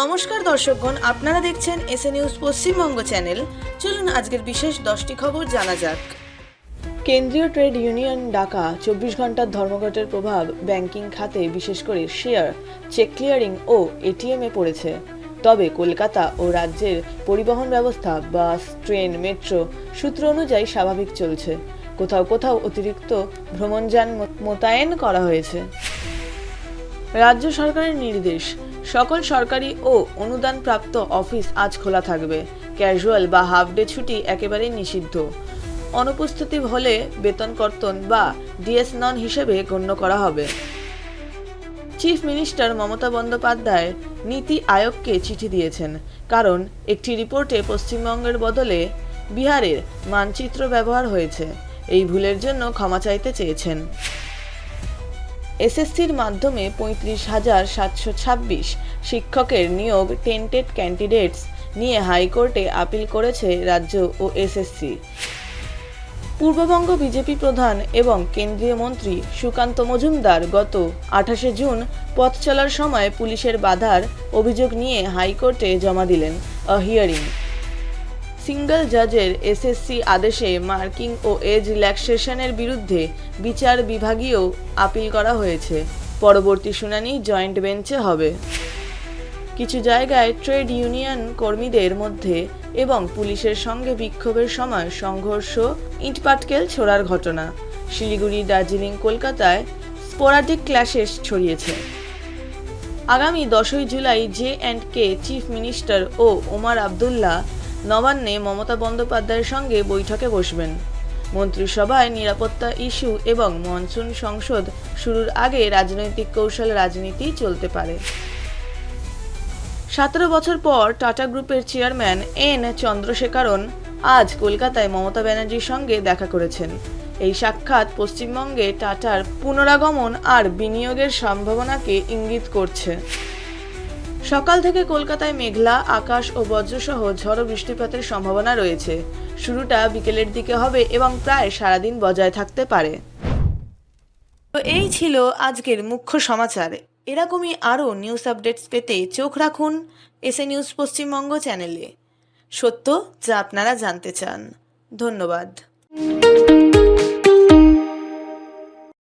নমস্কার দর্শকগণ, আপনারা দেখছেন এসএ নিউজ পশ্চিমবঙ্গ চ্যানেল। চলুন আজকের বিশেষ দশটি খবর জানা যাক। কেন্দ্রীয় ট্রেড ইউনিয়ন ডাকা চব্বিশ ঘণ্টার ধর্মঘটের প্রভাব ব্যাংকিং খাতে, বিশেষ করে শেয়ার, চেক ক্লিয়ারিং ও এটিএমে পড়েছে। তবে কলকাতা ও রাজ্যের পরিবহন ব্যবস্থা, বাস, ট্রেন, মেট্রো সূত্র অনুযায়ী স্বাভাবিক চলছে। কোথাও কোথাও অতিরিক্ত ভ্রমণযান মোতায়েন করা হয়েছে। রাজ্য সরকারের নির্দেশ সকল সরকারি ও অনুদানপ্রাপ্ত অফিস আজ খোলা থাকবে। ক্যাজুয়াল বা হাফ ডে ছুটি একেবারেই নিষিদ্ধ। অনুপস্থিতি হলে বেতন কর্তন বা ডিএস নন হিসেবে গণ্য করা হবে। চিফ মিনিস্টার মমতা বন্দ্যোপাধ্যায় নীতি আয়োগকে চিঠি দিয়েছেন, কারণ একটি রিপোর্টে পশ্চিমবঙ্গের বদলে বিহারের মানচিত্র ব্যবহার হয়েছে। এই ভুলের জন্য ক্ষমা চাইতে চেয়েছেন। এসএসসির মাধ্যমে পঁয়ত্রিশ হাজার সাতশো ছাব্বিশ শিক্ষকের নিয়োগ টেন্টেড ক্যান্ডিডেটস নিয়ে হাইকোর্টে আপিল করেছে রাজ্য ও এসএসসি। পূর্ববঙ্গ বিজেপি প্রধান এবং কেন্দ্রীয় মন্ত্রী সুকান্ত মজুমদার গত আঠাশে জুন পথ চলার সময় পুলিশের বাধার অভিযোগ নিয়ে হাইকোর্টে জমা দিলেন। আ হিয়ারিং সিঙ্গল জাজের এসএসসি আদেশে মার্কিং ও এজ রিল্যাক্সেশনের বিরুদ্ধে বিচার বিভাগীয় আপিল করা হয়েছে। পরবর্তী শুনানি জয়েন্ট বেঞ্চে হবে। কিছু জায়গায় ট্রেড ইউনিয়ন কর্মীদের মধ্যে এবং পুলিশের সঙ্গে বিক্ষোভের সময় সংঘর্ষ, ইটপাটকেল ছোড়ার ঘটনা। শিলিগুড়ি, দার্জিলিং, কলকাতায় স্পোরাটিক ক্ল্যাশেস ছড়িয়েছে। আগামী দশই July J and K chief minister ও ওমার আবদুল্লাহ নবান্নে মমতা বন্দ্যোপাধ্যায়ের সঙ্গে বৈঠকে বসবেন। মন্ত্রিসভায় নিরাপত্তা ইস্যু এবং মনসুন সংসদ শুরুর আগে রাজনৈতিক কৌশল রাজনীতি চলতে পারে। সতেরো বছর পর টাটা গ্রুপের চেয়ারম্যান এন চন্দ্রশেখরন আজ কলকাতায় মমতা ব্যানার্জির সঙ্গে দেখা করেছেন। এই সাক্ষাৎ পশ্চিমবঙ্গে টাটার পুনরাগমন আর বিনিয়োগের সম্ভাবনাকে ইঙ্গিত করছে। সকাল থেকে কলকাতায় মেঘলা, আকাশ ও বজ্রসহ ঝড়ো বৃষ্টিপাতের সম্ভাবনা রয়েছে। শুরুটা বিকেলের দিকে হবে এবং প্রায় সারাদিন বজায় থাকতে পারে। তো এই ছিল আজকের মুখ্য সমাচার। এরকমই আরও নিউজ আপডেটস পেতে চোখ রাখুন এসএ নিউজ পশ্চিমবঙ্গ চ্যানেলে। সত্য যা আপনারা জানতে চান। ধন্যবাদ।